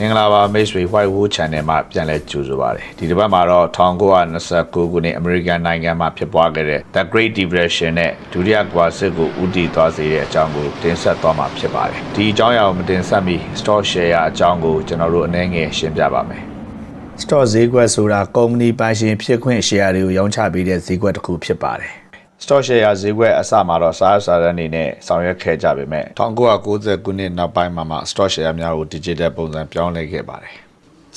မင်္ဂလာပါမိတ်ဆွေ White Wood Channel မှာပြန်လည်ကြိုဆိုပါရစေဒီတစ်ပတ်မှာတော့1929ခုနှစ် American နိုင်ငံမှာဖြစ်ပွားခဲ့တဲ့ The Great Depression နဲ့ဒုတိယကမ္ဘာစစ်ကိုဦးတည်သွားစေတဲ့အကြောင်းကိုတင်ဆက်သွားမှာဖြစ်ပါတယ်ဒီအကြောင်းအရာကိုမတင်ဆက်မီ Stock Share အကြောင်းကိုကျွန်တော်တို့အနည်းငယ်ရှင်းပြပါမယ် Stock ဈေးကွက်ဆိုတာကုမ္ပဏီပိုင်ရှင်ဖြစ်ခွင့် share တွေကိုရောင်းချပေးတဲ့ဈေးကွက်တစ်ခုဖြစ်ပါတယ် stock share ဈေးကွက်အစမှာတော့စားစားရန်နေနဲ့ဆောင်ရွက်ခဲ့ကြပေမဲ့1990ခုနှစ်နောက်ပိုင်းမှာမှ stock share များကို digital ပုံစံပြောင်းလဲခဲ့ပါတယ်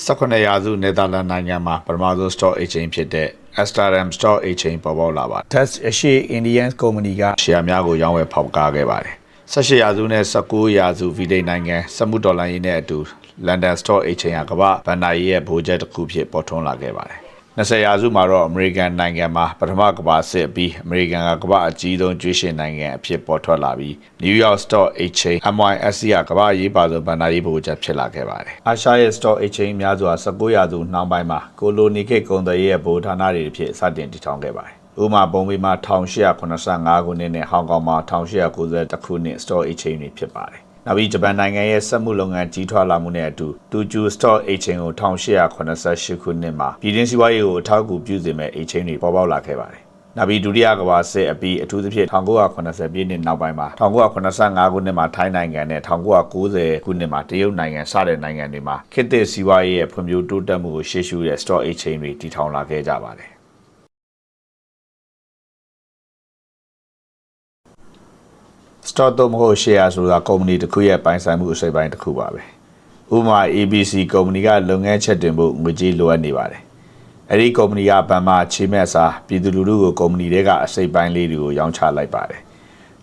18ရာစုနယ်သာလန်နိုင်ငံမှာပထမဆုံး stock exchange ဖြစ်တဲ့ Amsterdam Stock Exchange ပေါ်ပေါက်လာပါတယ် Dutch အရှိ Indian Company က share များကိုရောင်းဝယ်ဖောက်ကားခဲ့ပါတယ်18ရာစုနဲ့19ရာစုဗီဒိတ်နိုင်ငံစက်မှုဒေါ်လာရင်းနဲ့အတူ London Stock Exchange ကကမ္ဘာဘဏ္ဍာရေးရဲ့ဗိုလ်ချက်တစ်ခုဖြစ်ပေါ်ထွန်းလာခဲ့ပါတယ် 20ရာစုမှာတော့ American နိုင်ငံမှာပထမကမ္ဘာစစ်ပြီး American ကကမ္ဘာအကြီးဆုံးကျွေးရှင်နိုင်ငံအဖြစ်ပေါ်ထွက်လာပြီး New York Stock Exchange NYSE ကကမ္ဘာအရေးပါဆုံးဘဏ္ဍာရေးဗဟိုချက်ဖြစ်လာခဲ့ပါတယ်။အာရှရဲ့ Stock Exchange များစွာ19ရာစုနှောင်းပိုင်းမှာကိုလိုနီခေတ်ကုန်သွယ်ရေးရဲ့ဗဟိုဌာနတွေအဖြစ်စတင်တည်ထောင်ခဲ့ပါတယ်။ဥပမာပုံပေမှာ1885ခုနှစ်နဲ့ဟောင်ကောင်မှာ1890ခုနှစ် Stock Exchange တွေဖြစ်ပါတယ်။ နောက်ပြီးဂျပန်နိုင်ငံရဲ့စက်မှုလုပ်ငန်းကြီးထွားလာမှုနဲ့အတူတူဂျူ Stock Exchange ကို1888ခုနှစ်မှာပြည်တွင်းစီးပွားရေးကိုအထောက်အကူပြုစေမဲ့ Exchange တွေပေါ်ပေါက်လာခဲ့ပါတယ်။နောက်ပြီးဒုတိယကမ္ဘာစစ်အပြီးအထူးသဖြင့်1980ပြည့်နှစ်နောက်ပိုင်းမှာ1985ခုနှစ်မှာထိုင်းနိုင်ငံနဲ့1990ခုနှစ်မှာတရုတ်နိုင်ငံစတဲ့နိုင်ငံတွေမှာခေတ်သစ်စီးပွားရေးရဲ့ဖွံ့ဖြိုးတိုးတက်မှုကိုရှေ့ရှုတဲ့ Stock Exchange တွေတည်ထောင်လာခဲ့ကြပါတယ်။ stock တော့မဟုတ် share ဆိုတာကုမ္ပဏီတစ်ခုရဲ့ပိုင်ဆိုင်မှုအစိပ်ပိုင်းတစ်ခုပါပဲဥပမာ ABC ကုမ္ပဏီကလုပ်ငန်းချက်တင်ဖို့ငွေကြေးလိုအပ်နေပါတယ်အဲ့ဒီကုမ္ပဏီကဘဏ်မှာချေမဲ့စာပြည်သူလူထုကိုကုမ္ပဏီတွေကအစိပ်ပိုင်းလေးတွေကိုရောင်းချလိုက်ပါတယ်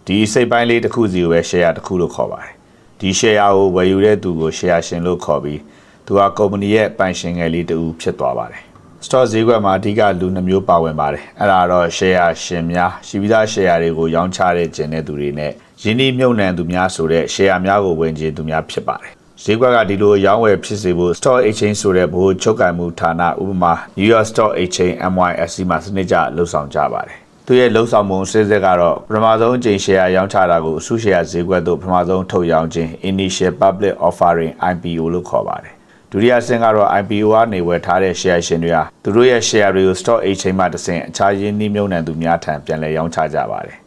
ဒီအစိပ်ပိုင်းလေးတစ်ခုစီကိုပဲ share တစ်ခုလို့ခေါ်ပါတယ်ဒီ share ကိုဝယ်ယူတဲ့သူကို share ရှင်လို့ခေါ်ပြီးသူကကုမ္ပဏီရဲ့ပိုင်ရှင်ငယ်လေးတူဖြစ်သွားပါတယ် stock ဈေးကွက်မှာအဓိကလူနှမျိုးပါဝင်ပါတယ်အဲ့ဒါတော့ share ရှင်များရှိပြီးသား share တွေကိုရောင်းချတဲ့ကျင်တဲ့သူတွေနဲ့ ယင်းဒီမြုပ်နှံသူများဆိုတဲ့ share များကိုဝင်ကျင်သူများဖြစ်ပါတယ်ဈေးကွက်ကဒီလိုရောင်းဝယ်ဖြစ်စေဖို့ stock exchange ဆိုတဲ့ဘိုးချုပ်ကင်မှုဌာနဥပမာ New York Stock Exchange NYSE မှာစနစ်ကျလှုပ်ဆောင်ကြပါတယ်သူရဲ့လှုပ်ဆောင်မှုစစ်စစ်ကတော့ပထမဆုံးအကြိမ် share ရောင်းချတာကိုအစု share ဈေးကွက်သို့ပထမဆုံးထုတ်ရောင်းခြင်း Initial Public Offering IPO လို့ခေါ်ပါတယ်ဒုတိယဆင့်ကတော့ IPO ကနေဝယ်ထားတဲ့ share ရှင်တွေဟာသူတို့ရဲ့ share တွေကို stock exchange မှာတစ်ဆင့်အခြားရင်းနှီးမြှုပ်နှံသူများထံပြန်လည်ရောင်းချကြပါတယ်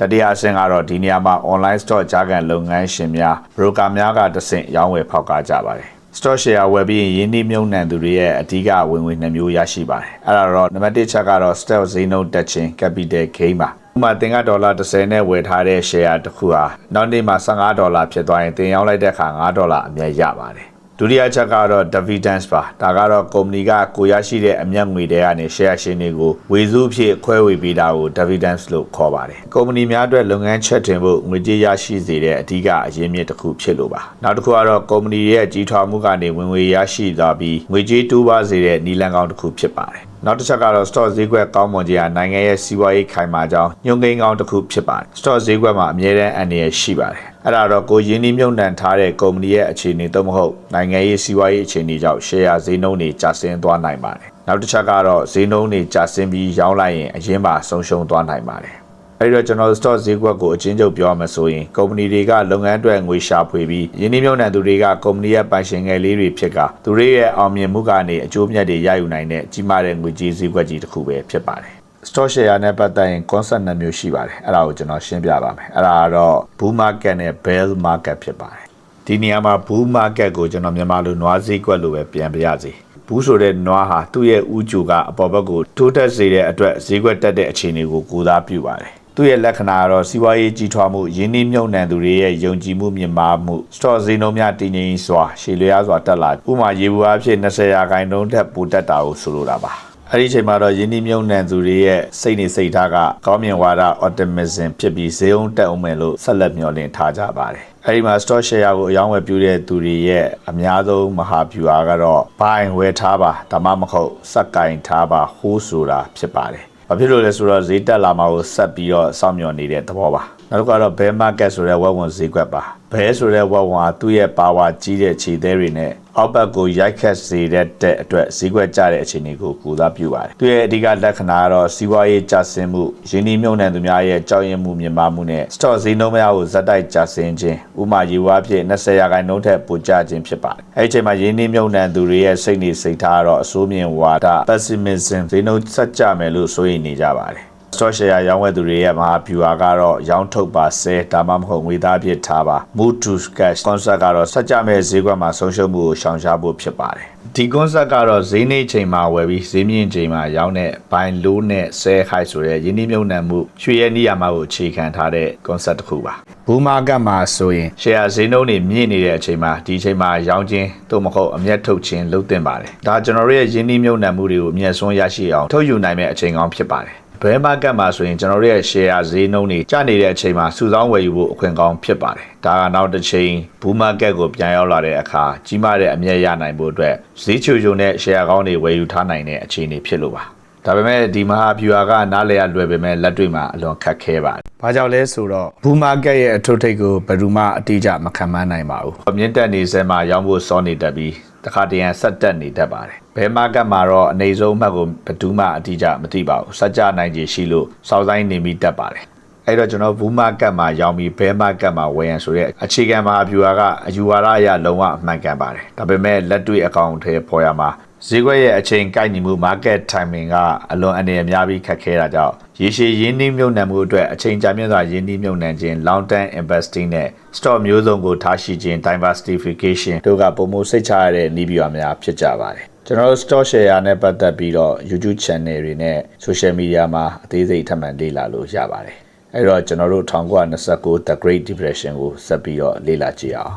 တတိယအဆင့်ကတော့ဒီနေရာမှာ online stock ကြားကန်လုပ်ငန်းရှင်များ broker များကတစ်ဆင့်ရောင်းဝယ်ဖောက်ကားကြပါတယ် stock share ဝယ်ပြီးရင်ရင်းနှီးမြှုပ်နှံသူတွေရဲ့အဓိကဝင်ငွေနှမျိုးရရှိပါတယ်အဲ့ဒါတော့နံပါတ်1ချက်ကတော့ stock ဈေးနှုန်းတက်ခြင်း capital gain ပါဥပမာတင်ကဒေါ်လာ30နဲ့ဝယ်ထားတဲ့ share တစ်ခုဟာနောက်နေ့မှာ15ဒေါ်လာဖြစ်သွားရင်တင်ရောင်းလိုက်တဲ့အခါ5ဒေါ်လာအမြတ်ရပါတယ် ဒုတိယချက်ကတော့ dividends ပါဒါကတော့ကုမ္ပဏီကကိုရရှိတဲ့အမြတ်ငွေတွေကနေ share ရှင်တွေကိုဝေစုဖြစ်ခွဲဝေပေးတာကို dividends လို့ခေါ်ပါတယ်ကုမ္ပဏီများအတွက်လုပ်ငန်းချက်တင်ဖို့ငွေကြေးရရှိစေတဲ့အဓိကအရင်းမြစ်တစ်ခုဖြစ်လို့ပါနောက်တစ်ခုကတော့ကုမ္ပဏီရဲ့ကြီးထွားမှုကနေဝင်ငွေရရှိသွားပြီးငွေကြေးတိုးပါစေတဲ့နည်းလမ်းကောင်းတစ်ခုဖြစ်ပါတယ် နောက်တစ်ချက်ကတော့ stock ဈေးကွက်ကောင်းမွန်ခြင်းဟာနိုင်ငံရဲ့စီးပွားရေးခိုင်မာကြောင်းညွှန်ကိန်းကောင်းတစ်ခုဖြစ်ပါတယ် stock ဈေးကွက်မှာအမြဲတမ်းအန္တရာယ်ရှိပါတယ်အဲ့ဒါတော့ကိုရင်းနှီးမြှုပ်နှံထားတဲ့ကုမ္ပဏီရဲ့အခြေအနေသို့မဟုတ်နိုင်ငံရေးစီးပွားရေးအခြေအနေကြောင့် share ဈေးနှုန်းတွေကျဆင်းသွားနိုင်ပါတယ်နောက်တစ်ချက်ကတော့ဈေးနှုန်းတွေကျဆင်းပြီးရောင်းလိုက်ရင်အရင်ပါဆုံးရှုံးသွားနိုင်ပါတယ် အဲဒီတော့ကျွန်တော် stock ဈေးကွက်ကိုအချင်းချုပ်ပြောရမယ်ဆိုရင်ကုမ္ပဏီတွေကလုပ်ငန်းအတွက်ငွေရှာဖွေပြီးယင်းနှိမ့်မြုံနှံသူတွေကကုမ္ပဏီရဲ့ပိုင်ရှင်ငယ်လေးတွေဖြစ်ကသူတို့ရဲ့အောင်မြင်မှုကနေအကျိုးမြတ်တွေရယူနိုင်တဲ့ကြီးမားတဲ့ငွေကြေးဈေးကွက်ကြီးတစ်ခုပဲဖြစ်ပါတယ် stock share နဲ့ပတ်သက်ရင် concept နှစ်မျိုးရှိပါတယ်အဲ့ဒါကိုကျွန်တော်ရှင်းပြပါမယ်အဲ့ဒါကတော့ bull market နဲ့ bear market ဖြစ်ပါတယ်ဒီနေရာမှာ bull market ကိုကျွန်တော်မြန်မာလိုနွားဈေးကွက်လိုပဲပြန်ပြရစီဘူးဆိုတဲ့နွားဟာသူ့ရဲ့ဥကြိုကအပေါ်ဘက်ကိုထိုးတက်စေတဲ့အတွက်ဈေးကွက်တက်တဲ့အခြေအနေကိုကိုစားပြုပါတယ် သူ့ရဲ့လက္ခဏာကတော့စီးပွားရေးကြီးထွားမှုရင်းနှီးမြှုပ်နှံသူတွေရဲ့ယုံကြည်မှုမြင့်မားမှု stock ဈေးနှုန်းများတည်ငြိမ်စွာရှည်လျားစွာတက်လာဥပမာရေဘူးအားဖြင့်20ရာခိုင်နှုန်းထက်ပိုတက်တာကိုဆိုလိုတာပါအဲ့ဒီအချိန်မှာတော့ယင်းနှီးမြှုပ်နှံသူတွေရဲ့စိတ်နေစိတ်ထားကကောင်းမြင်ဝါဒ optimism ဖြစ်ပြီးဈေးုံတက်အောင်မယ်လို့ဆက်လက်မျှော်လင့်ထားကြပါတယ်အဲ့ဒီမှာ stock share ကိုအယောင်းဝယ်ပြုတဲ့သူတွေရဲ့အများဆုံးမဟာဗျူဟာကတော့ buy ဝယ်ထားပါဒါမှမဟုတ်စက်ကင်ထားပါဟိုးဆိုတာဖြစ်ပါတယ်။ ဘာဖြစ်လို့လဲဆိုတော့ဈေးတက်လာမှာကိုဆက်ပြီးတော့စောင့်မျှော်နေတဲ့သဘောပါ။ နောက်တစ်ခုကတော့ bear market ဆိုတဲ့ဝက်ဝံဈေးကွက်ပါဘဲဆိုတဲ့ဝက်ဝံကသူ့ရဲ့ပါဝါကြီးတဲ့ခြေသေးတွေနဲ့အောက်ဘက်ကိုရိုက်ခတ်စေတဲ့တဲ့အတွက်ဈေးကွက်ကျတဲ့အခြေအနေကိုကူစားပြုပါတယ်သူရဲ့အဓိကလက္ခဏာကတော့စီးပွားရေးကျဆင်းမှုရင်းနှီးမြှုပ်နှံသူများရဲ့ကြောက်ရွံ့မှုမြင့်မားမှုနဲ့ stock ဈေးနှုန်းများကိုဇက်တိုက်ကျဆင်းခြင်းဥပမာရေဝါဖြစ်20ရာခိုင်နှုန်းထက်ပိုကျခြင်းဖြစ်ပါတယ်အဲဒီအချိန်မှာရင်းနှီးမြှုပ်နှံသူတွေရဲ့စိတ်နေစိတ်ထားကတော့အဆိုးမြင်ဝါဒ pessimism ဈေးနှုန်းဆက်ကျမယ်လို့ဆိုရင်နေကြပါတယ် stock share ရောင်းဝယ်သူတွေရဲ့မဟာဗျူဟာကတော့ရောင်းထုတ်ပါဆဲဒါမှမဟုတ်ငွေသားပြစ်ထားပါ move to cash concept ကတော့ဆက်ကြမဲ့ဈေးကွက်မှာဆုံးရှုံးမှုကိုရှောင်ရှားဖို့ဖြစ်ပါတယ်ဒီ concept ကတော့ဈေးနှိမ့်ချိန်မှာဝယ်ပြီးဈေးမြင့်ချိန်မှာရောင်းတဲ့ buy low နဲ့ sell high ဆိုတဲ့ယင်းနှိမ့်မြုံနှံမှုရွှေရဲ့နေရာမှာကိုအခြေခံထားတဲ့ concept တစ်ခုပါဘူမာကတ်မှာဆိုရင် share ဈေးနှုန်းတွေမြင့်နေတဲ့အချိန်မှာဒီအချိန်မှာရောင်းခြင်းသို့မဟုတ်အမျက်ထုတ်ခြင်းလုပ်သင့်ပါတယ်ဒါကျွန်တော်တို့ရဲ့ယင်းနှိမ့်မြုံနှံမှုတွေကိုအမျက်စွန်းရရှိအောင်ထုတ်ယူနိုင်မဲ့အချိန်ကောင်းဖြစ်ပါတယ် ဘဲမားကတ်မှာဆိုရင်ကျွန်တော်တို့ရဲ့ share ဈေးနှုန်းတွေကျနေတဲ့အချိန်မှာစုဆောင်းဝယ်ယူဖို့အခွင့်ကောင်းဖြစ်ပါတယ်။ဒါကနောက်တစ်ချိန်ဘူမာကတ်ကိုပြန်ရောက်လာတဲ့အခါကြီးမားတဲ့အမြတ်ရနိုင်ဖို့အတွက်ဈေးချိုချိုနဲ့ share ကောင်းတွေဝယ်ယူထားနိုင်တဲ့အခြေအနေဖြစ်လို့ပါ။ဒါပေမဲ့ဒီမဟာဗျူဟာကနားလည်ရလွယ်ပေမဲ့လက်တွေ့မှာအလွန်ခက်ခဲပါတယ်။ဘာကြောင့်လဲဆိုတော့ဘူမာကတ်ရဲ့အထုပ်ထိပ်ကိုဘယ်သူမှအတိအကျမခံမှန်းနိုင်ပါဘူး။မြင့်တက်နေစဲမှာရောင်းဖို့စောနေတတ်ပြီးတခါတရံဆက်တက်နေတတ်ပါတယ်။ ဘဲမာကတ်မှာတော့အနေဆုံးအမှတ်ကိုဘယ်သူမှအတိအကျမသိပါဘူး။စัจ जा နိုင်ခြေရှိလို့စောက်ဆိုင်နေပြီးတက်ပါတယ်။အဲ့တော့ကျွန်တော်ဘူးမာကတ်မှာရောင်းပြီးဘဲမာကတ်မှာဝယ်ရန်ဆိုတဲ့အခြေခံမှာဗျူဟာကအယူဝါဒအရလုံးဝအမှန်ကန်ပါတယ်။ဒါပေမဲ့လက်တွေ့အကောင့်ထဲပေါ်ရမှာဈေးကွက်ရဲ့အချိန်ကိုက်ညီမှု market timing ကအလွန်အနေအများပြီးခက်ခဲတာကြောင့်ရေရှည်ရင်းနှီးမြှုပ်နှံမှုအတွက်အချိန်ကြာမြင့်စွာရင်းနှီးမြှုပ်နှံခြင်း long term investing နဲ့ stock မျိုးစုံကိုထားရှိခြင်း diversification တို့ကပုံမစိတ်ချရတဲ့နည်းဗျူဟာများဖြစ်ကြပါတယ် ကျွန်တော်တို့ stock share နဲ့ပတ်သက်ပြီးတော့ YouTube channel တွေနဲ့ social media မှာအသေးစိတ်ထပ်မံလေ့လာလို့ရပါတယ်အဲ့တော့ကျွန်တော်တို့1929 The Great Depression ကိုဆက်ပြီးတော့လေ့လာကြည့်အောင်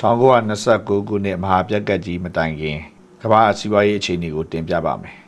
1929ခုနှစ်မဟာပြက်ကတ်ကြီးမတိုင်ခင်ကမ္ဘာအစီးပွားရေးအခြေအနေကိုတင်ပြပါမယ်။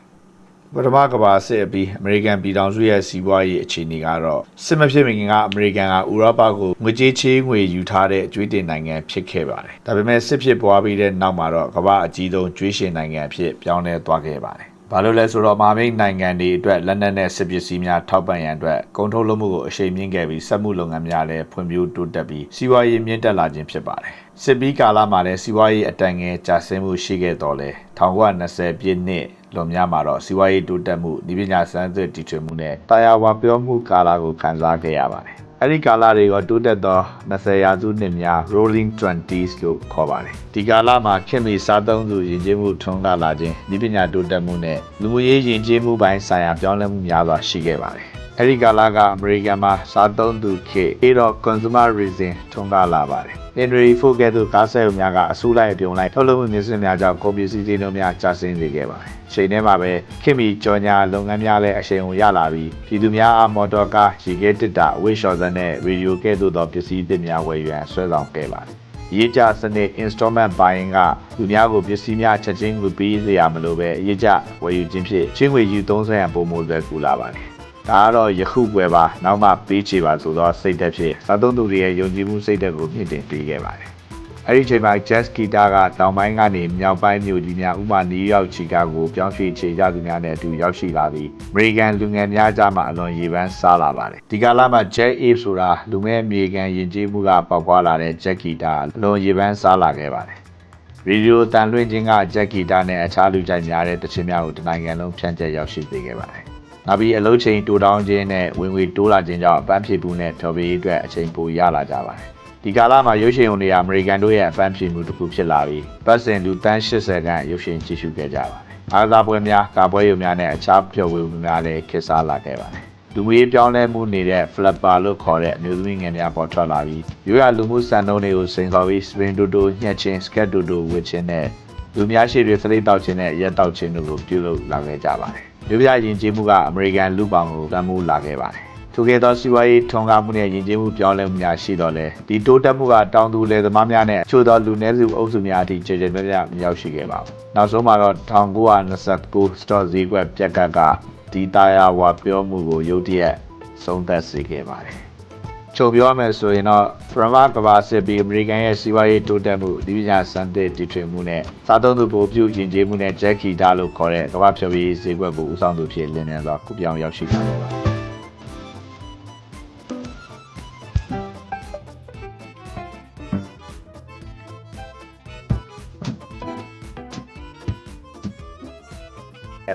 ပထမကမ္ဘာစစ်အပြီးအမေရိကန်ပြည်ထောင်စုရဲ့စီးပွားရေးအခြေအနေကတော့စစ်မဖြစ်မခင်ကအမေရိကန်ကဥရောပကိုငွေကြေးချေးငွေယူထားတဲ့ကျွေးတင်နိုင်ငံဖြစ်ခဲ့ပါတယ်။ဒါပေမဲ့စစ်ဖြစ်ပွားပြီးတဲ့နောက်မှာတော့ကမ္ဘာအကြီးဆုံးကျွေးရှင်နိုင်ငံအဖြစ်ပြောင်းလဲသွားခဲ့ပါတယ်။ ဘာလို့လဲဆိုတော့မာမိတ်နိုင်ငံတွေအတွက်လက်နက်နဲ့စစ်ပစ္စည်းများထောက်ပံ့ရန်အတွက်ကုန်ထုတ်လုပ်မှုကိုအရှိန်မြင့်ခဲ့ပြီးစက်မှုလုပ်ငန်းများလည်းဖွံ့ဖြိုးတိုးတက်ပြီးစီးပွားရေးမြင့်တက်လာခြင်းဖြစ်ပါတယ်။စစ်ပြီးကာလမှာလည်းစီးပွားရေးအတန်ငယ်ကျဆင်းမှုရှိခဲ့တော့လဲ1920ပြည့်နှစ်လွန်များမှာတော့စီးပွားရေးတိုးတက်မှုဒီပညာစမ်းသစ်တည်ထွင်မှုနဲ့တာယာဝါပြောမှုကာလကိုခံစားခဲ့ရပါတယ်။ အဲ့ဒီကာလတွေကတိုးတက်သော20ရာစုနှစ်များ rolling 20s လို့ခေါ်ပါတယ်ဒီကာလမှာခင်မီစားသုံးသူယဉ်ကျေးမှုထွန်းကားလာခြင်းဒီပညာတိုးတက်မှုနဲ့လူမှုရေးယဉ်ကျေးမှုပိုင်းဆိုင်ရာပြောင်းလဲမှုများစွာရှိခဲ့ပါတယ် အဲ့ဒီကာလကအမေရိကန်မှာစားသုံးသူခေတ်အဲ့တော့ consumerism ထွန်းကားလာပါတယ် Henry Ford ကဲ့သို့ကားဆယ်ုံများကအစူးလိုက်အပြုံလိုက်ထုတ်လုပ်မှုမြင့်စင်များကြောင့်ကုန်ပစ္စည်းဈေးနှုန်းများကျဆင်းစေခဲ့ပါတယ်။ချိန်ထဲမှာပဲခင်မီကြော်ညာလုပ်ငန်းများလည်းအရှိန်ကိုရလာပြီးပြည်သူများအားမော်တော်ကားရေခဲတစ်တာအဝိရှော်စံနဲ့ရေဒီယိုကဲ့သို့သောပစ္စည်းသစ်များဝယ်ယူရန်ဆွဲဆောင်ခဲ့ပါတယ်။ရေးကြစနစ် installment buying ကလူများကိုပစ္စည်းများချက်ချင်းကိုပေးစရာမလိုပဲရေးကြဝယ်ယူခြင်းဖြင့်ချင်းငွေယူသုံးစွဲရန်ပုံမိုလွယ်ကူလာပါတယ်။ ဒါကတော့ယခုပွဲပါနောက်မှပေးချေပါဆိုတော့စိတ်သက်ဖြင့်စားသုံးသူတွေရဲ့ယုံကြည်မှုစိတ်သက်ကိုမြင့်တင်ပေးခဲ့ပါတယ်။အဲဒီအချိန်မှာ Jazz Guitar ကတောင်ပိုင်းကနေမြောက်ပိုင်းမြို့ကြီးများဥပမာနယူးယောက်ချီကာကိုပြောင်းရွှေ့ခြေကြသူများနဲ့အတူရောက်ရှိလာပြီး American လူငယ်များကြားမှာအလွန်ရေပန်းစားလာပါတယ်။ဒီကာလမှာ Jazz Ape ဆိုတာလူငယ်အမေရိကန်ယဉ်ကျေးမှုကပေါက်ပွားလာတဲ့ Jazz Guitar အလွန်ရေပန်းစားလာခဲ့ပါတယ်။ရေဒီယိုတန်လွှင့်ခြင်းကဂျက်ကီတာနဲ့အခြားလူကြိုက်များတဲ့တခြင်းများကိုတနိုင်ငံလုံးဖြန့်ကျက်ရောက်ရှိစေခဲ့ပါတယ်။ နောက်ပြီးအလုပ်ချိန်တိုးတောင်းခြင်းနဲ့ဝင်ငွေတိုးလာခြင်းကြောင့်အပန်းဖြေမှုနဲ့ထော်ပေးရေးအတွက်အချိန်ပိုရလာကြပါတယ်။ဒီကာလမှာရုပ်ရှင်ုံတွေကအမေရိကန်တို့ရဲ့အပန်းဖြေမှုတစ်ခုဖြစ်လာပြီးပတ်စင်လူတန်း80ခန့်ရုပ်ရှင်ကြည့်ရှုခဲ့ကြပါတယ်။အားကစားပွဲများကာပွဲရုံများနဲ့အခြားပျော်ဝေမှုများလည်းခေတ်စားလာခဲ့ပါတယ်။လူမှုရေးပြောင်းလဲမှုနေတဲ့ flapper လို့ခေါ်တဲ့အမျိုးသမီးငယ်များပေါ်ထွက်လာပြီးရိုးရလူမှုစံနှုန်းတွေကိုစိန်ခေါ်ပြီး spin တူတူညှက်ချင်း skat တူတူဝစ်ချင်းနဲ့လူများရှိတွေစလိတ်တောက်ချင်းနဲ့ရက်တောက်ချင်းတို့ကိုပြုလုပ်လာခဲ့ကြပါတယ်။ မြို့ပြယဉ်ကျေးမှုကအမေရိကန်လူပောင်ကိုတမ်းမှုလာခဲ့ပါတယ်။ထိုကဲ့သောစီးပွားရေးထွန်းကားမှုနဲ့ယဉ်ကျေးမှုပြောင်းလဲမှုများရှိတော့လဲဒီတိုးတက်မှုကတောင်သူလယ်သမားများနဲ့အချို့သောလူနည်းစုအုပ်စုများအထိကျေကျေပြပြမရောက်ရှိခဲ့ပါဘူး။နောက်ဆုံးမှာတော့1929 stock ဈေးကွက်ပြက်ကတ်ကဒီတာယာဝါပြောမှုကိုရုတ်တရက်ဆုံးသက်စေခဲ့ပါတယ်။ ချုပ်ပြောမယ်ဆိုရင်တော့ပရမကဘာစစ်ပြီးအမေရိကန်ရဲ့စီးပွားရေးတိုးတက်မှုဒီပညာစံသစ်တည်ထွင်မှုနဲ့စားသုံးသူပိုပြုယဉ်ကျေးမှုနဲ့ဂျက်ကီတာလို့ခေါ်တဲ့ကမ္ဘာဖြော်ပြီးဈေးကွက်ကိုဦးဆောင်သူဖြစ်လင်းမြန်စွာကုပြောင်းရောက်ရှိလာတယ်ပါ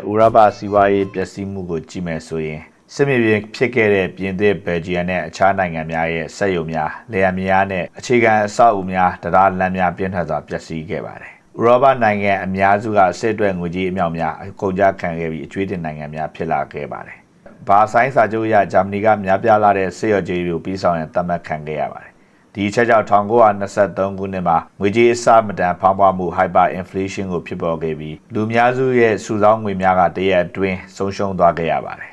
ဥရောပစီးပွားရေးပျက်စီးမှုကိုကြည့်မယ်ဆိုရင် စစ်မြေပြင်ဖြစ်ခဲ့တဲ့ပြင်သစ်ဘယ်ဂျီယမ်နဲ့အခြားနိုင်ငံများရဲ့စက်ရုံများလေယာဉ်များနဲ့အခြေခံအဆောက်အဦများတရားလမ်းများပြင်းထန်စွာပျက်စီးခဲ့ပါတယ်။ဥရောပနိုင်ငံအများစုကစစ်အတွက်ငွေကြေးအမြောက်များအကုန်ကြခံခဲ့ပြီးအကျွေးတင်နိုင်ငံများဖြစ်လာခဲ့ပါတယ်။ဘာဆိုင်စာချုပ်အရဂျာမနီကများပြားလာတဲ့စစ်ရော်ကြေးကိုပြီးဆောင်ရန်သတ်မှတ်ခံခဲ့ရပါတယ်။ဒီအချက်ကြောင့်1923ခုနှစ်မှာငွေကြေးအစမတန်ဖောင်းပွားမှု hyper inflation ကိုဖြစ်ပေါ်ခဲ့ပြီးလူများစုရဲ့စုဆောင်းငွေများကတရက်အတွင်းဆုံးရှုံးသွားခဲ့ရပါတယ်။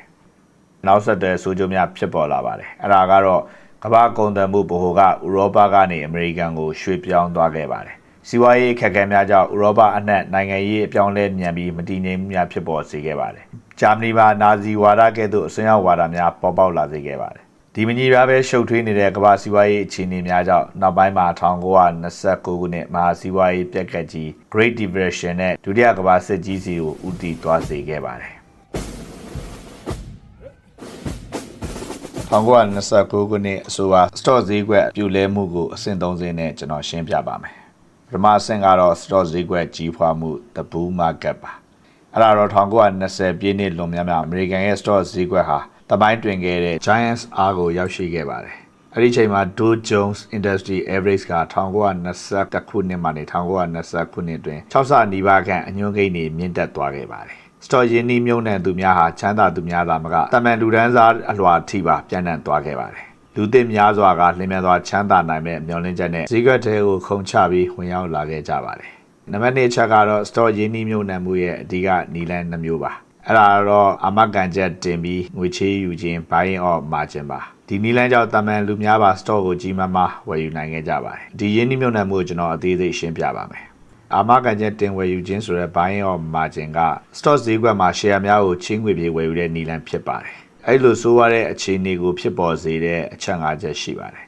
နောက်ဆက်တွဲဆိုးကျိုးများဖြစ်ပေါ်လာပါတယ်။အဲ့ဒါကတော့ကမ္ဘာကုန်သွယ်မှုဗဟိုကဥရောပကနေအမေရိကန်ကိုရွှေ့ပြောင်းသွားခဲ့ပါတယ်။စီးပွားရေးအခက်အခဲများကြောင့်ဥရောပအနှံ့နိုင်ငံရေးအပြောင်းအလဲမြန်ပြီးမတည်ငြိမ်မှုများဖြစ်ပေါ်စေခဲ့ပါတယ်။ဂျာမနီမှာနာဇီဝါဒကဲ့သို့အစွန်းရောက်ဝါဒများပေါ်ပေါက်လာစေခဲ့ပါတယ်။ဒီမကြီးပြားပဲရှုပ်ထွေးနေတဲ့ကမ္ဘာစီးပွားရေးအခြေအနေများကြောင့်နောက်ပိုင်းမှာ1929ခုနှစ်မဟာစီးပွားရေးပြက်ကတ်ကြီး Great Depression နဲ့ဒုတိယကမ္ဘာစစ်ကြီးစီကိုဦးတည်သွားစေခဲ့ပါတယ်။ 1929ခုနှစ်အဆိုပါ stock ဈေးကွက်ပြိုလဲမှုကိုအဆင့်30နဲ့ကျွန်တော်ရှင်းပြပါမယ်။ပထမအဆင့်ကတော့ stock ဈေးကွက်ကြီးဖွားမှု the bull market ပါ။အဲ့ဒါတော့1920ပြည့်နှစ်လွန်များများအမေရိကန်ရဲ့ stock ဈေးကွက်ဟာတပိုင်းတွင်ခဲ့တဲ့ Giants R ကိုရောက်ရှိခဲ့ပါတယ်။အဲ့ဒီချိန်မှာ Dow Jones Industry Average က1920ခုနှစ်မှနေ1920ခုနှစ်တွင်6ဆနီးပါးခန့်အညွှန်းကိန်းတွေမြင့်တက်သွားခဲ့ပါတယ်။ stock ရင်းနှီးမြုံနှံသူများဟာချမ်းသာသူများသာမကတမန်လူဒန်းစားအလွှာထိပါပြန့်နှံ့သွားခဲ့ပါတယ်။လူသစ်များစွာကလင်းမြန်စွာချမ်းသာနိုင်မဲ့မျှော်လင့်ချက်နဲ့ဈေးကွက်ထဲကိုခုန်ချပြီးဝင်ရောက်လာခဲ့ကြပါတယ်။နံပါတ်1ချက်ကတော့ stock ရင်းနှီးမြုံနှံမှုရဲ့အဓိကနီလန်းနှမျိုးပါ။အဲ့ဒါတော့အမကန်ချက်တင်ပြီးငွေချေးယူခြင်း buying of margin ပါဒီနီလန်းကြောင့်တမန်လူများပါ stock ကိုကြီးမားမားဝယ်ယူနိုင်ခဲ့ကြပါတယ်ဒီရင်းနှီးမြှုပ်နှံမှုကိုကျွန်တော်အသေးစိတ်ရှင်းပြပါမယ် အာမခံချက်တင်ဝယ်ယူခြင်းဆိုတဲ့ buying of margin က stock ဈေးကွက်မှာ share များကိုချင်းငွေပြေးဝယ်ယူတဲ့နီလန်းဖြစ်ပါတယ်အဲ့လိုဆိုရတဲ့အခြေအနေကိုဖြစ်ပေါ်စေတဲ့အချက်၅ချက်ရှိပါတယ်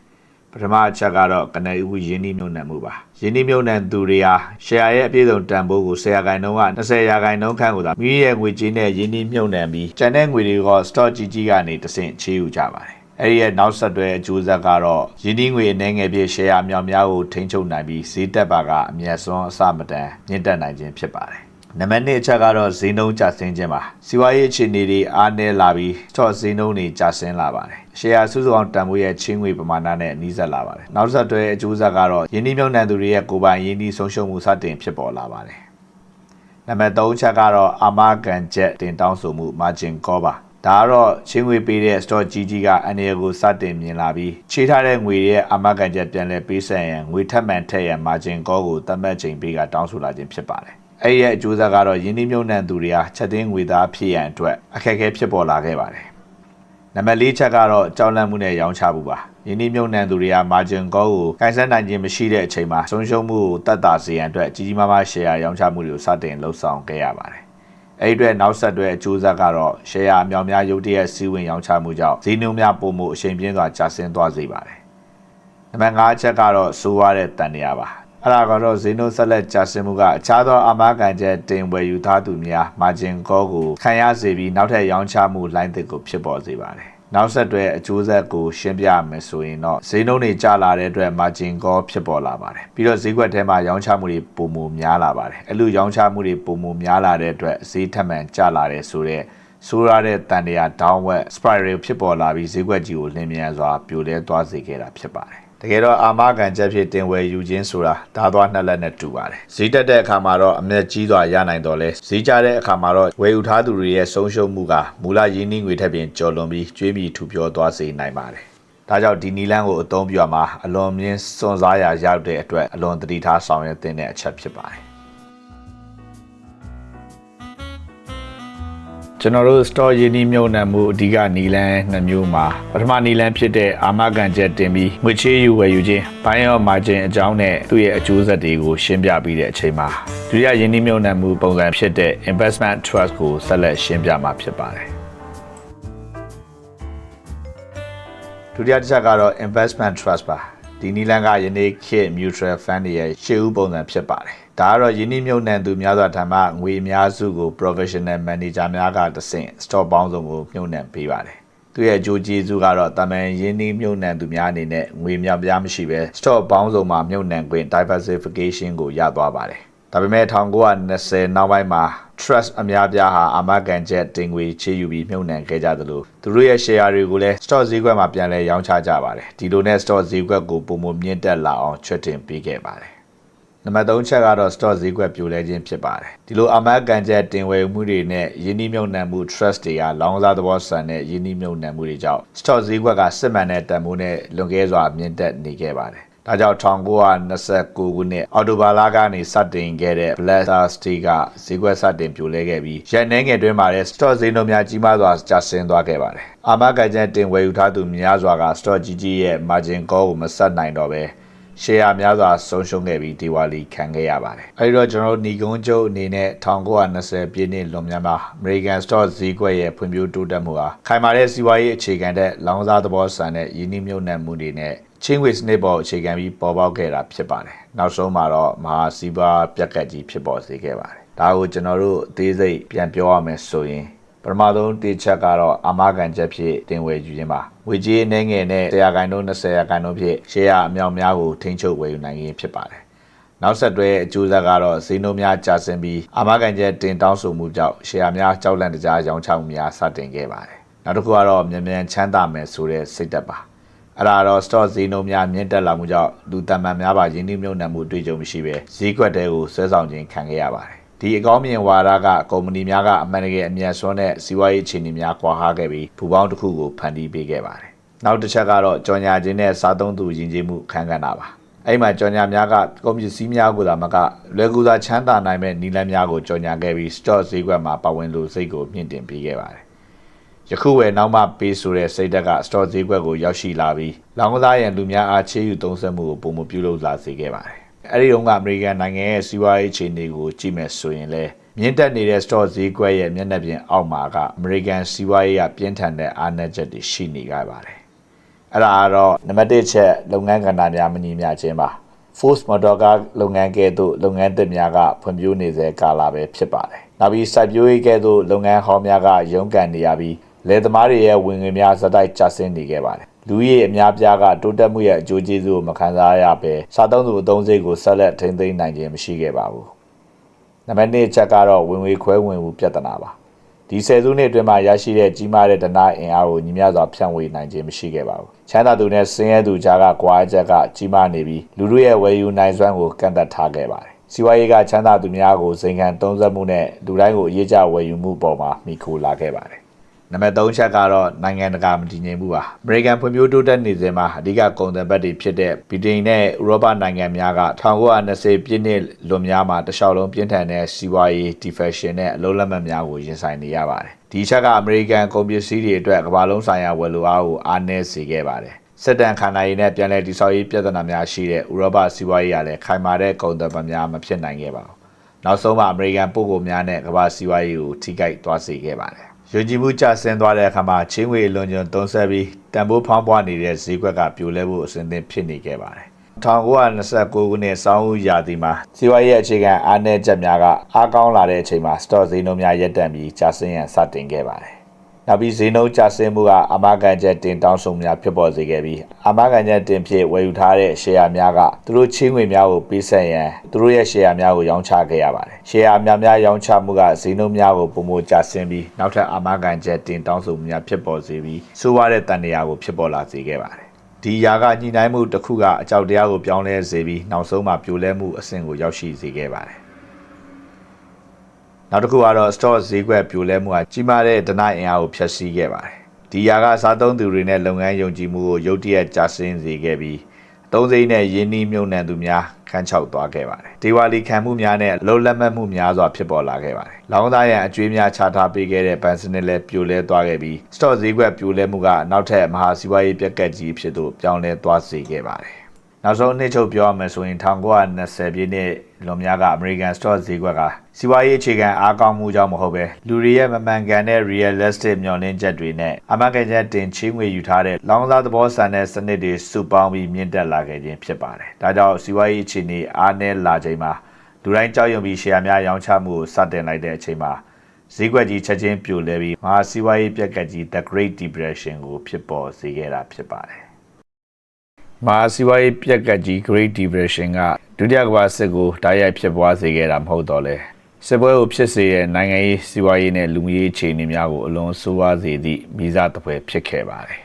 ပထမအချက်ကတော့ကနဦးရင်းနှီးမြှုပ်နှံမှုပါရင်းနှီးမြှုပ်နှံသူတွေဟာ share ရဲ့အပြည့်စုံတန်ဖိုးကို10ရာခိုင်နှုန်းက20ရာခိုင်နှုန်းခန့်ကိုသာမိမိရဲ့ငွေကြေးနဲ့ရင်းနှီးမြှုပ်နှံပြီးကျန်တဲ့ငွေတွေကို stock ကြီးကြီးကနေတဆင့်ချေးယူကြပါတယ် အဲ့ဒီရဲ့နောက်ဆက်တွဲအကျိုးဆက်ကတော့ရင်းနှီးငွေအနေငယ်ပြည့် share မြောင်များကိုထိန်းချုပ်နိုင်ပြီးဈေးတက်ပါကအမြတ်စွန်းအစမတန်မြင့်တက်နိုင်ခြင်းဖြစ်ပါတယ်နံပါတ်1အချက်ကတော့ဈေးနှုန်းကျဆင်းခြင်းပါစီးပွားရေးအခြေအနေတွေအားနည်းလာပြီး stock ဈေးနှုန်းတွေကျဆင်းလာပါတယ်ရှယ်ယာစုစုပေါင်းတန်ဖိုးရဲ့ချင်းငွေပမာဏနဲ့နှီးစပ်လာပါတယ်နောက်ဆက်တွဲအကျိုးဆက်ကတော့ယင်းနှီးမြှုပ်နှံသူတွေရဲ့ကိုယ်ပိုင်ယင်းနှီးဆုံးရှုံးမှုစတင်ဖြစ်ပေါ်လာပါတယ်နံပါတ်3ချက်ကတော့အာမခံချက်တင်တောင်းဆိုမှု margin call ပါ ဒါကတော့ချင်းငွေပေးတဲ့ stock ကြီးကြီးကအန်ရကိုစတင်မြင်လာပြီးခြေထားတဲ့ငွေရဲ့အာမခံချက်ပြန်လည်ပေးဆက်ရန်ငွေထပ်မံထည့်ရန် margin call ကိုသတ်မှတ်ချိန်ပေးကတောင်းဆိုလာခြင်းဖြစ်ပါတယ်အဲ့ရဲ့အကျိုးဆက်ကတော့ယင်းနှိမ့်မြုံနှံသူတွေဟာချက်တင်းငွေသားဖြစ်ရန်အတွက်အခက်အခဲဖြစ်ပေါ်လာခဲ့ပါတယ်။နံပါတ်၄ချက်ကတော့ကြောက်လန့်မှုနဲ့ရောင်းချမှုပါ။ယင်းနှိမ့်မြုံနှံသူတွေက margin call ကိုကိုင်ဆန်းနိုင်ခြင်းမရှိတဲ့အချိန်မှာဆုံးရှုံးမှုကိုတတ်တာစေရန်အတွက်ကြီးကြီးမားမား share ရောင်းချမှုတွေကိုစတင်လှုပ်ဆောင်ခဲ့ရပါတယ်။ အဲ့ဒီအတွက်နောက်ဆက်တွဲအကျိုးဆက်ကတော့ share အမြောင်များရုပ်တရက်စီးဝင်ရောင်းချမှုကြောင့်ဈေးနှုန်းများပုံမှုအချိန်ပြင်းစွာကျဆင်းသွားစေပါတယ်။နံပါတ်၅ချက်ကတော့စိုးရတဲ့တန်တရားပါ။အဲ့ဒါကတော့ဇီနိုဆက်လက်ကြာစင်မှုကအခြားသောအာမခံချက်တင်ဝယ်ယူထားသူများ margin call ကိုခံရစေပြီးနောက်ထပ်ရောင်းချမှုလိုင်းသစ်ကိုဖြစ်ပေါ်စေပါတယ်။ နောက်ဆက်တွဲအကျိုးဆက်ကိုရှင်းပြမယ်ဆိုရင်တော့ဈေးနှုန်းတွေကျလာတဲ့အတွက် margin call ဖြစ်ပေါ်လာပါတယ်။ပြီးတော့ဈေးကွက်ထဲမှာရောင်းချမှုတွေပုံမများလာပါတယ်။အဲ့လိုရောင်းချမှုတွေပုံမများလာတဲ့အတွက်ဈေးထက်မှန်ကျလာတဲ့ဆိုတဲ့ဆိုးရတဲ့တန်တရား downward spiral ဖြစ်ပေါ်လာပြီးဈေးကွက်ကြီးကိုလင်းမြန်စွာပြိုလဲသွားစေခဲ့တာဖြစ်ပါတယ်။ တကယ်တော့အာမခံချက်ဖြစ်တင်ဝယ်ယူခြင်းဆိုတာဒါသွားနှစ်လက်နဲ့တူပါတယ်ဈေးတက်တဲ့အခါမှာတော့အမျက်ကြီးစွာရနိုင်တော့လဲဈေးကျတဲ့အခါမှာတော့ဝယ်ယူထားသူတွေရဲ့ဆုံးရှုံးမှုကမူလရင်းနှီးငွေထက်ပြင်ကျော်လွန်ပြီးကျွေးမြီထူပြောသွားစေနိုင်ပါတယ်ဒါကြောင့်ဒီနီလန်းကိုအသုံးပြုရမှာအလွန်မြင့်စွန့်စားရာရောက်တဲ့အတွက်အလွန်တတိထားဆောင်ရွက်တဲ့အချက်ဖြစ်ပါတယ် ကျွန်တော်တို့ store ရင်းနှီးမြှုပ်နှံမှုအဓိကနီလန်းနှစ်မျိုးမှာပထမနီလန်းဖြစ်တဲ့အာမခံချက်တင်ပြီးငွေချေးယူဝယ်ယူခြင်းဘိုင်းရော margin အကြောင်းနဲ့သူ့ရဲ့အကျိုးဆက်တွေကိုရှင်းပြပြီးတဲ့အချိန်မှာဒုတိယရင်းနှီးမြှုပ်နှံမှုပုံစံဖြစ်တဲ့ investment trust ကိုဆက်လက်ရှင်းပြမှာဖြစ်ပါတယ်ဒုတိယတစ်ချက်ကတော့ investment trust ပါဒီနီလန်ကယနေ့ခေတ် mutual fund ရဲ့ရှေ့ဦးပုံစံဖြစ်ပါတယ် ဒါကတော့ယင်းနှမြုပ်နှံသူများစွာထံမှငွေအများစုကို professional manager များကတဆင့် stock ပေါင်းစုံကိုမြုပ်နှံပေးပါတယ်သူရဲ့အကျိုးကျေးဇူးကတော့တာမန်ရင်းနှီးမြုပ်နှံသူများအနေနဲ့ငွေများပြားမရှိပဲ stock ပေါင်းစုံမှာမြုပ်နှံခွင့် diversification ကိုရသွားပါတယ်ဒါပေမဲ့1920နောက်ပိုင်းမှာ trust အများပြားဟာအာမခံချက်တင်ငွေချေယူပြီးမြုပ်နှံခဲ့ကြသလိုသူတို့ရဲ့ share တွေကိုလည်း stock ဈေးကွက်မှာပြန်လည်ရောင်းချကြပါတယ်ဒီလိုနဲ့ stock ဈေးကွက်ကိုပုံမမြင့်တက်လာအောင်ချွတ်တင်ပေးခဲ့ပါတယ် နံပါတ်3ချက်ကတော့ stock ဈေးကွက်ပြိုလဲခြင်းဖြစ်ပါတယ်ဒီလိုအာမခံချက်တင်ဝယ်မှုတွေနဲ့ယင်းနှိမ့်မြုပ်နှံမှု trust တွေကလောင်းစားသဘောဆန်တဲ့ယင်းနှိမ့်မြုပ်နှံမှုတွေကြောင့် stock ဈေးကွက်ကစစ်မှန်တဲ့တန်ဖိုးနဲ့လွန်ကဲစွာမြင့်တက်နေခဲ့ပါတယ်ဒါကြောင့်1929ခုနှစ်အော်တိုဘာလကနေစတင်ခဲ့တဲ့ Black Star Steel ကဈေးကွက်စတင်ပြိုလဲခဲ့ပြီးရန်နှဲငယ်တွင်းမှာလည်း stock ဈေးနှုန်းများကြီးမားစွာကျဆင်းသွားခဲ့ပါတယ်။အာမခံချက်တင်ဝယ်ယူထားသူများစွာက stock ကြီးကြီးရဲ့ margin call ကိုမဆက်နိုင်တော့ပဲ ရှယ်ယာများစွာဆုံးရှုံးခဲ့ပြီးဒီဝါလီခံခဲ့ရပါတယ်။အဲဒီတော့ကျွန်တော်တို့ညီကုန်းချုပ်အနေနဲ့1920ပြည့်နှစ်လွန်များမှာ American Stock ဈေးကွက်ရဲ့ဖွံ့ဖြိုးတိုးတက်မှုဟာခိုင်မာတဲ့စီးပွားရေးအခြေခံတဲ့လောင်စာသဘောဆန်တဲ့ယင်းနှိမ့်မြုပ်နှံမှုတွေနဲ့ချင်းဝေစနစ်ပေါ်အခြေခံပြီးပေါ်ပေါက်ခဲ့တာဖြစ်ပါတယ်။နောက်ဆုံးမှာတော့မဟာစီးပွားပြက်ကတ်ကြီးဖြစ်ပေါ်စေခဲ့ပါတယ်။ဒါကိုကျွန်တော်တို့အသေးစိတ်ပြန်ပြောရမယ်ဆိုရင်ပထမဆုံးတစ်ချက်ကတော့အာမခံချက်ဖြစ်တင်ဝယ်ယူခြင်းပါ ငွေကြေးအနေငယ်နဲ့100ခိုင်နှုန်း20ခိုင်နှုန်းဖြစ်ရှယ်ယာအမြောက်များကိုထိန်းချုပ်ဝယ်ယူနိုင်ခြင်းဖြစ်ပါတယ်နောက်ဆက်တွဲအကျိုးဆက်ကတော့ဈေးနှုန်းများကျဆင်းပြီးအာမခံချက်တင်တောင်းဆိုမှုကြောင့်ရှယ်ယာများကြောက်လန့်တကြားရောင်းချမှုများစတင်ခဲ့ပါတယ်နောက်တစ်ခုကတော့မြန်မြန်ချမ်းသာမယ်ဆိုတဲ့စိတ်သက်ပါအဲ့ဒါတော့ stock ဈေးနှုန်းများမြင့်တက်လာမှုကြောင့်လူတမန်များပါယင်းနှိမ့်မြုပ်နှံမှုတွေ့ကြုံမရှိပဲဈေးကွက်တဲကိုဆွဲဆောင်ခြင်းခံခဲ့ရပါတယ် ဒီအကောင်းမြင်ဝါဒကကုမ္ပဏီများကအမှန်တကယ်အမြတ်စွန်းတဲ့စီးပွားရေးအခြေအနေများကွာဟခဲ့ပြီးဘူပေါင်းတစ်ခုကိုဖန်တီးပေးခဲ့ပါတယ်။နောက်တစ်ချက်ကတော့ကြော်ညာခြင်းနဲ့စားသုံးသူယဉ်ကျေးမှုခန်းကဏ္ဍပါ။အဲ့မှာကြော်ညာများကကုန်ပစ္စည်းများကိုသာမကလွယ်ကူစွာချမ်းသာနိုင်မဲ့နီလန်းများကိုကြော်ညာခဲ့ပြီး stock ဈေးကွက်မှာပါဝင်လို့စိတ်ကိုမြင့်တင်ပေးခဲ့ပါတယ်။ယခုဝယ်နောက်မှပေးဆိုတဲ့စိတ်ဓာတ်က stock ဈေးကွက်ကိုရောက်ရှိလာပြီးလောင်းကစားရန်လူများအားချေးယူသုံးစွဲမှုကိုပုံမပြုလုပ်လာစေခဲ့ပါတယ်။ အဲ့ဒီတုန်းကအမေရိကန်နိုင်ငံရဲ့စီးပွားရေးအခြေအနေကိုကြည့်မယ်ဆိုရင်လည်းမြင့်တက်နေတဲ့ store ဈေးကွက်ရဲ့မျက်နှာပြင်အောက်မှာကအမေရိကန်စီးပွားရေးကပြင်းထန်တဲ့အားနည်းချက်တွေရှိနေကြပါတယ်။အဲ့ဒါကတော့နံပါတ်1ချက်လုပ်ငန်းကဏ္ဍများမညီမျှခြင်းပါ။ Force Motor ကလုပ်ငန်းကဲ့သို့လုပ်ငန်းသစ်များကဖွံ့ဖြိုးနေစေကာလပဲဖြစ်ပါတယ်။နောက်ပြီးစိုက်ပျိုးရေးကဲ့သို့လုပ်ငန်းဟောင်းများကရုန်းကန်နေရပြီးလယ်သမားတွေရဲ့ဝင်ငွေများစတိုက်ကျဆင်းနေခဲ့ပါတယ်။ လူကြီးအများပြားကတိုးတက်မှုရဲ့အကျိုးကျေးဇူးကိုမခံစားရဘဲစားသုံးသူအသုံးစိတ်ကိုဆက်လက်ထိန်းသိမ်းနိုင်ခြင်းမရှိခဲ့ပါဘူး။နံပါတ်2ချက်ကတော့ဝင်ငွေခွဲဝင်မှုပြဿနာပါ။ဒီဆယ်စုနှစ်အတွင်းမှာရရှိတဲ့ကြီးမားတဲ့ဒနာအင်အားကိုညီမျှစွာဖြန့်ဝေနိုင်ခြင်းမရှိခဲ့ပါဘူး။ချမ်းသာသူနဲ့ဆင်းရဲသူကြားကကွာချက်ကကြီးမားနေပြီးလူတို့ရဲ့ဝယ်ယူနိုင်စွမ်းကိုကန့်သတ်ထားခဲ့ပါတယ်။စီးပွားရေးကချမ်းသာသူများကိုစိန်ခံသုံးသက်မှုနဲ့လူတိုင်းကိုအရေးကြဝယ်ယူမှုပေါ်မှာမိခိုလာခဲ့ပါတယ် နံပါတ်3ချက်ကတော့နိုင်ငံတကာမတည်ငြိမ်မှုပါအမေရိကန်ဖွံ့ဖြိုးတိုးတက်နေစဉ်မှာအဓိကကုန်သွယ်ဘက်တွေဖြစ်တဲ့ဗြိတိန်နဲ့ဥရောပနိုင်ငံများက1920ပြည့်နှစ်လွန်များမှာတခြားလုံးပြင်းထန်တဲ့စီးပွားရေး deflation နဲ့အလုံးလက်မဲ့များကိုရင်ဆိုင်နေရပါတယ်ဒီချက်ကအမေရိကန်ကုန်ပစ္စည်းတွေအတွက်ကမ္ဘာလုံးဆိုင်ရာဝယ်လိုအားကိုအားနည်းစေခဲ့ပါတယ်စစ်တမ်းခန္ဓာရည်နဲ့ပြန်လည်တည်ဆောက်ရေးပြဿနာများရှိတဲ့ဥရောပစီးပွားရေးကလည်းခိုင်မာတဲ့ကုန်သွယ်မှုများမဖြစ်နိုင်ခဲ့ပါဘူးနောက်ဆုံးမှာအမေရိကန်ပို့ကုန်များနဲ့ကမ္ဘာစီးပွားရေးကိုထိခိုက်သွားစေခဲ့ပါတယ် ယုံကြည်မှုကျဆင်းသွားတဲ့အခါမှာချင်းဝေလွန်ကျွံသုံးဆက်ပြီးတန်ဖိုးဖောင်းပွားနေတဲ့ဈေးကွက်ကပြိုလဲဖို့အစဉ်သင့်ဖြစ်နေခဲ့ပါတယ်1929ခုနှစ်စောင်းဦးရာသီမှာစီးပွားရေးအခြေခံအားနည်းချက်များကအားကောင်းလာတဲ့အချိန်မှာ stock ဈေးနှုန်းများရပ်တန့်ပြီးကျဆင်းရန်စတင်ခဲ့ပါတယ်။ နောက်ပြီးဈေးနှုန်းကျဆင်းမှုကအမကန်ချက်တင်တောင်းဆိုများဖြစ်ပေါ်စေခဲ့ပြီးအမကန်ချက်တင်ဖြစ်ဝယ်ယူထားတဲ့ share များကသူတို့ချင်းငွေများကိုပေးဆက်ရန်သူတို့ရဲ့ share များကိုရောင်းချခဲ့ရပါတယ်။ share များများရောင်းချမှုကဈေးနှုန်းများကိုပုံမကျဆင်းပြီးနောက်ထပ်အမကန်ချက်တင်တောင်းဆိုမှုများဖြစ်ပေါ်စေပြီးစိုးရတဲ့တန်တရားကိုဖြစ်ပေါ်လာစေခဲ့ပါတယ်။ဒီຢာကညှိနှိုင်းမှုတစ်ခုကအကြောက်တရားကိုပြောင်းလဲစေပြီးနောက်ဆုံးမှာပြိုလဲမှုအဆင့်ကိုရောက်ရှိစေခဲ့ပါတယ် နောက်တစ်ခုကတော့ store ဈေးကွက်ပြိုလဲမှုကကြီးမားတဲ့ဒဏအင်အားကိုဖျက်ဆီးခဲ့ပါတယ်ဒီຢာကစားသုံးသူတွေနဲ့လုပ်ငန်းယုံကြည်မှုကိုရုတ်တရက်ကျဆင်းစေခဲ့ပြီးသုံးစိမ့်နဲ့ယင်းနှီးမြုံနှံသူများခန်းချောက်သွားခဲ့ပါတယ်ဒေဝါလီခံမှုများနဲ့လှုပ်လက်မှတ်မှုများစွာဖြစ်ပေါ်လာခဲ့ပါတယ်လောင်းသားရန်အကျွေးများချထားပေးခဲ့တဲ့ဘန်စနစ်လည်းပြိုလဲသွားခဲ့ပြီး store ဈေးကွက်ပြိုလဲမှုကနောက်ထပ်မဟာစီးပွားရေးပြက်ကတ်ကြီးဖြစ်သို့ပြောင်းလဲသွားစေခဲ့ပါတယ် နောက်ဆုံးအနှစ်ချုပ်ပြောရမယ်ဆိုရင်1920ပြည့်နှစ်လွန်များက American Stock ဈေးကွက်ကစီးပွားရေးအခြေခံအားကောင်းမှုကြောင့်မဟုတ်ပဲလူတွေရဲ့မမှန်ကန်တဲ့ realistic မျှော်လင့်ချက်တွေနဲ့အမှန်ကန်ချက်တင်ချေးငွေယူထားတဲ့လောင်းစားသဘောဆန်တဲ့စနစ်တွေစုပေါင်းပြီးမြင့်တက်လာခဲ့ခြင်းဖြစ်ပါတယ်။ဒါကြောင့်စီးပွားရေးအခြေအနေအားနည်းလာချိန်မှာလူတိုင်းကြောက်ရွံ့ပြီး share များရောင်းချမှုကိုစတင်လိုက်တဲ့အချိန်မှာဈေးကွက်ကြီးချက်ချင်းပြိုလဲပြီးမဟာစီးပွားရေးပြက်ကတ်ကြီး The Great Depression ကိုဖြစ်ပေါ်စေခဲ့တာဖြစ်ပါတယ်။ မဟာစီးပွားရေးပြက်ကတ်ကြီး Great Depression ကဒုတိယကမ္ဘာစစ်ကိုတိုက်ရိုက်ဖြစ်ပွားစေခဲ့တာမဟုတ်တော့လဲစစ်ပွဲကိုဖြစ်စေတဲ့နိုင်ငံရေးစီးပွားရေးနဲ့လူမှုရေးအခြေအနေများကိုအလွန်ဆိုးဝါးစေသည့်မိစားတပွဲဖြစ်ခဲ့ပါတယ်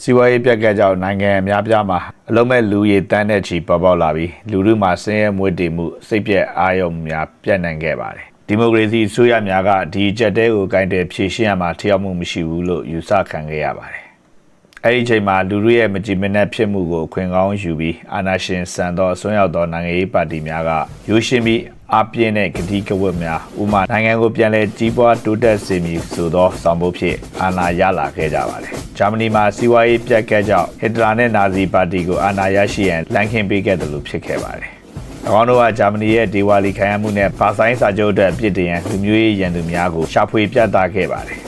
စီးပွားရေးပြက်ကတ်ကြောင့်နိုင်ငံအများပြားမှာအလုံးမဲ့လူရည်တန်းတဲ့ချီပေါ်ပေါက်လာပြီးလူထုမှာဆင်းရဲမွေးတေမှုစိတ်ပြက်အာရုံများပြန့်နှံ့ခဲ့ပါတယ်ဒီမိုကရေစီအစိုးရများကဒီအချက်တဲကိုကင်တယ်ဖြည့်ရှင်းရမှာထိရောက်မှုမရှိဘူးလို့ယူဆခံခဲ့ရပါတယ် အဲ့ဒီအချိန်မှာလူတို့ရဲ့မကြည်မနှက်ဖြစ်မှုကိုအခွင့်ကောင်းယူပြီးအာဏာရှင်စံတော်အစွန်းရောက်သောနိုင်ငံရေးပါတီများကရိုးရှင်းပြီးအပြင်းတဲ့ဂတိကဝတ်များဥမာနိုင်ငံကိုပြန်လည်ကြီးပွားတိုးတက်စေမည်ဆိုသောဆောင်ပုဒ်ဖြင့်အာဏာရလာခဲ့ကြပါတယ်။ဂျာမနီမှာစီးပွားရေးပြတ်ကတ်ကြောင့်ဟစ်တလာနဲ့နာဇီပါတီကိုအာဏာရရှိရန်လမ်းခင်းပေးခဲ့တယ်လို့ဖြစ်ခဲ့ပါတယ်။၎င်းတို့ကဂျာမနီရဲ့ဒေဝါလီခံရမှုနဲ့ပါဆိုင်စာချုပ်အတွက်ပြည်တည်ရန်လူမျိုးရေးရန်သူများကိုရှာဖွေပြတ်သားခဲ့ပါတယ်။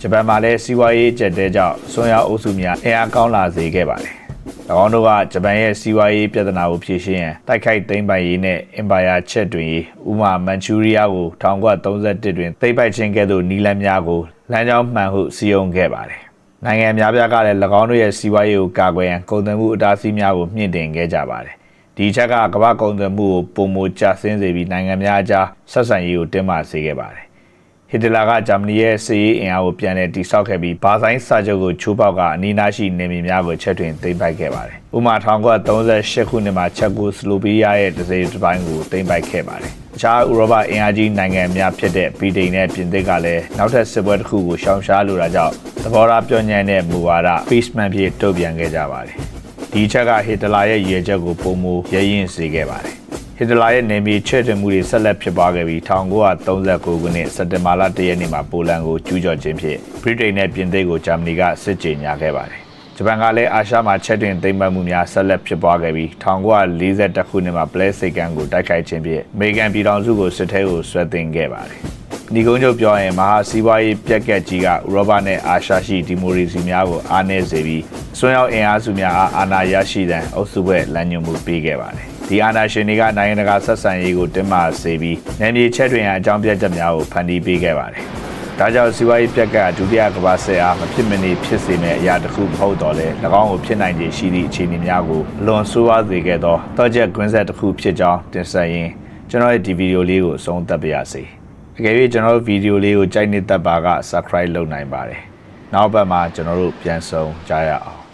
ဂျပန်မှာလည်းစီးပွားရေးကျက်တဲကြောင့်ဆွမ်းရောက်အုပ်စုများအင်အားကောင်းလာစေခဲ့ပါတယ်။၎င်းတို့ကဂျပန်ရဲ့စီးပွားရေးပြဿနာကိုဖြေရှင်းရန်တိုက်ခိုက်သိမ်းပိုက်ရေးနဲ့အင်ပါယာချက်တွင်ရေးဥပမာမန်ချူရီးယားကို1931တွင်သိမ်းပိုက်ခြင်းကဲ့သို့နီလန်များကိုလမ်းကြောင်းမှန်ဟုစီယုံခဲ့ပါတယ်။နိုင်ငံများပြားကလည်း၎င်းတို့ရဲ့စီးပွားရေးကိုကာကွယ်ရန်ကုန်သွယ်မှုအတားအဆီးများကိုမြင့်တင်ခဲ့ကြပါတယ်။ဒီချက်ကကမ္ဘာကုန်သွယ်မှုကိုပုံမကျဆင်းစေပြီးနိုင်ငံများအကြားဆက်ဆံရေးကိုတင်းမာစေခဲ့ပါတယ် ဟစ်တလာကဂျာမနီရဲ့စစ်ရေးအင်အားကိုပြန်လည်တိစောက်ခဲ့ပြီးဘာဆိုင်စာချုပ်ကိုချိုးပေါက်ကအနီးနားရှိနေမြေများကိုချက်တွင်သိမ်းပိုက်ခဲ့ပါတယ်။ဥပမာ1938ခုနှစ်မှာချက်ကိုစလိုဗီးယားရဲ့ဒဇယ်တစ်ပိုင်းကိုသိမ်းပိုက်ခဲ့ပါတယ်။အခြားဥရောပအင်အားကြီးနိုင်ငံများဖြစ်တဲ့ဗြိတိန်နဲ့ပြင်သစ်ကလည်းနောက်ထပ်စစ်ပွဲတစ်ခုကိုရှောင်ရှားလိုတာကြောင့်သဘောထားပြောင်းညံ့တဲ့မူဝါဒ Peaceman ဖြစ်တုံ့ပြန်ခဲ့ကြပါတယ်။ဒီချက်ကဟစ်တလာရဲ့ရည်ရွယ်ချက်ကိုပုံမူရရင်စေခဲ့ပါတယ်။ ဟစ်တလာရဲ့နေမီချဲ့တင်မှုတွေဆက်လက်ဖြစ်ပွားခဲ့ပြီး1939ခုနှစ်စက်တင်ဘာလ1ရက်နေ့မှာပိုလန်ကိုကျူးကျော်ခြင်းဖြင့်ဗြိတိန်နဲ့ပြင်သစ်ကိုဂျာမနီကစစ်ကြေညာခဲ့ပါတယ်။ဂျပန်ကလည်းအာရှမှာချက်တင်သိမ်းပိုက်မှုများဆက်လက်ဖြစ်ပွားခဲ့ပြီး1942ခုနှစ်မှာပလဲစိတ်ကန်ကိုတိုက်ခိုက်ခြင်းဖြင့်အမေရိကန်ပြည်ထောင်စုကိုစစ်ထဲကိုဆွဲတင်ခဲ့ပါတယ်။ ဒီကုန်းချုပ်ပြောရင်မဟာစီးပွားရေးပြက်ကက်ကြီးကဥရောပနဲ့အာရှရှိဒီမိုကရေစီများကိုအားနည်းစေပြီးအစွန်းရောက်အင်အားစုများအားအာဏာရရှိတဲ့အုပ်စုဘက်လမ်းညွှန်မှုပေးခဲ့ပါတယ်။ဒီအာဏာရှင်တွေကနိုင်ငံတကာဆက်ဆံရေးကိုတင်းမာစေပြီးနယ်မြေချက်တွင်အကြောင်းပြချက်များကိုဖန်တီးပေးခဲ့ပါတယ်။ဒါကြောင့်စီးပွားရေးပြက်ကဒုတိယကမ္ဘာစစ်အားမဖြစ်မနေဖြစ်စေမယ့်အရာတစ်ခုမဟုတ်တော့လဲ၎င်းကိုဖြစ်နိုင်ခြေရှိသည့်အခြေအနေများကိုအလွန်ဆိုးဝါးစေခဲ့သောတော့ချက်ကွင်းဆက်တစ်ခုဖြစ်ကြောင်းတင်ဆက်ရင်းကျွန်တော်ရဲ့ဒီဗီဒီယိုလေးကိုအဆုံးသတ်ပါရစေ။ အကယ်၍ကျွန်တော်တို့ဗီဒီယိုလေးကိုကြိုက်နေတတ်ပါက subscribe လုပ်နိုင်ပါတယ်။နောက်ဘက်မှာကျွန်တော်တို့ပြန်ဆုံကြရအောင်